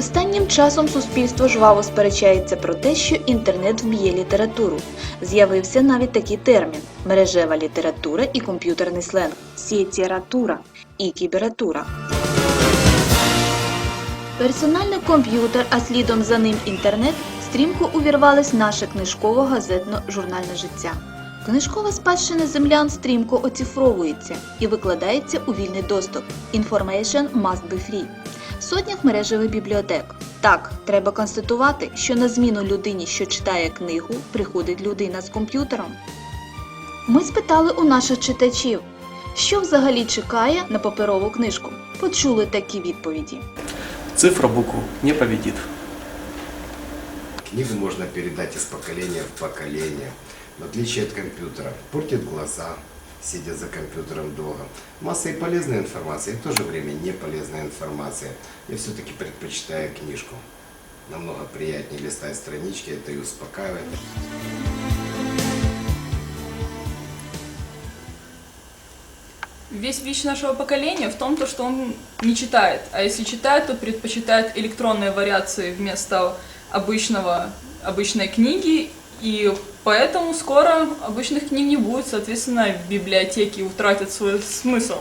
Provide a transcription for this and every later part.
Останнім часом суспільство жваво сперечається про те, що інтернет вб'є літературу. З'явився навіть такий термін мережева література і комп'ютерний сленг сієтіратура і кібература. Персональний комп'ютер, а слідом за ним інтернет, стрімко увірвались наше книжково-газетно-журнальне життя. Книжкова спадщина землян стрімко оцифровується і викладається у вільний доступ. Information must be free. В сотнях мережевих бібліотек. Так, треба констатувати, що на зміну людині, що читає книгу, приходить людина з комп'ютером. Ми спитали у наших читачів, що взагалі чекає на паперову книжку. Почули такі відповіді. Цифра букву не победит. Книгу можно передать из поколения в поколение. В отличие от компьютера, портит глаза, сидя за компьютером долго. Масса и полезной информации, и в то же время не полезная информация. Я все-таки предпочитаю книжку. Намного приятнее листать странички, это и успокаивает. Весь вич нашего поколения в том, то, что он не читает. А если читает, то предпочитает электронные вариации вместо обычного, обычной книги. И поэтому скоро обычных книг не будет, соответственно, библиотеки утратят свой смысл.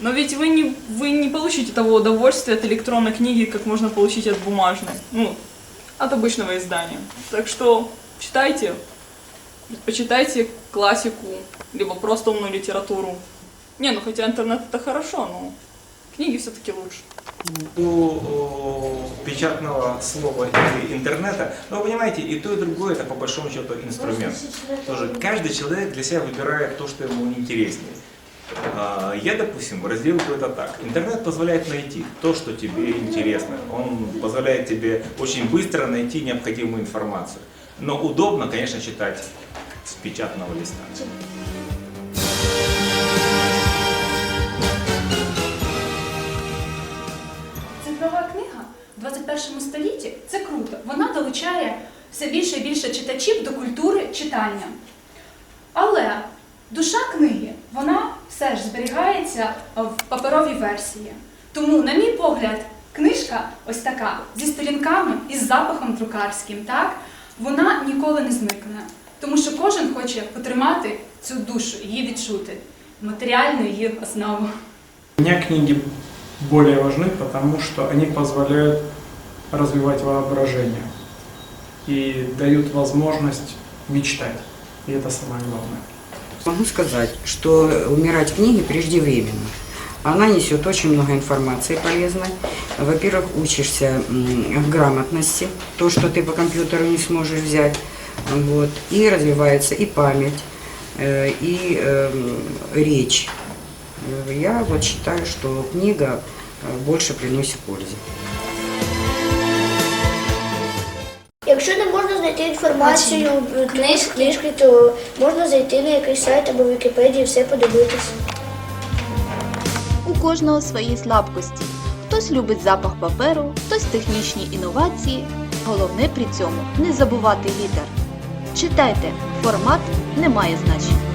Но ведь вы не, вы не получите того удовольствия от электронной книги, как можно получить от бумажной, ну, от обычного издания. Так что читайте, предпочитайте классику, либо просто умную литературу. Не, ну хотя интернет это хорошо, но книги все-таки лучше. у о, печатного слова или интернета, но вы понимаете, и то, и другое это по большому счету инструмент. Тоже каждый человек для себя выбирает то, что ему интереснее. А, Я, допустим, разделил это так. Интернет позволяет найти то, что тебе интересно. Он позволяет тебе очень быстро найти необходимую информацию. Но удобно, конечно, читать с печатного листа. 21 столітті це круто. Вона долучає все більше і більше читачів до культури читання. Але душа книги, вона все ж зберігається в паперовій версії. Тому, на мій погляд, книжка ось така зі сторінками і з запахом друкарським, так, вона ніколи не зникне. Тому що кожен хоче потримати цю душу, її відчути, матеріальну її основу. Для меня книги более важны, потому что они позволяют развивать воображение и дают возможность мечтать. И это самое главное. Могу сказать, что умирать книги преждевременно. Она несет очень много информации полезной. Во-первых, учишься грамотности, то, что ты по компьютеру не сможешь взять. Вот. И развивается и память, э, и эм, речь. Э, Я вот считаю, что книга э, больше приносит пользы. Якщо не можна знайти інформацію книжки, книжки, то можна зайти на якийсь сайт або Вікіпедію і все подивитися. У кожного свої слабкості. Хтось любить запах паперу, хтось технічні інновації. Головне при цьому не забувати літер. Читайте, формат не має значення.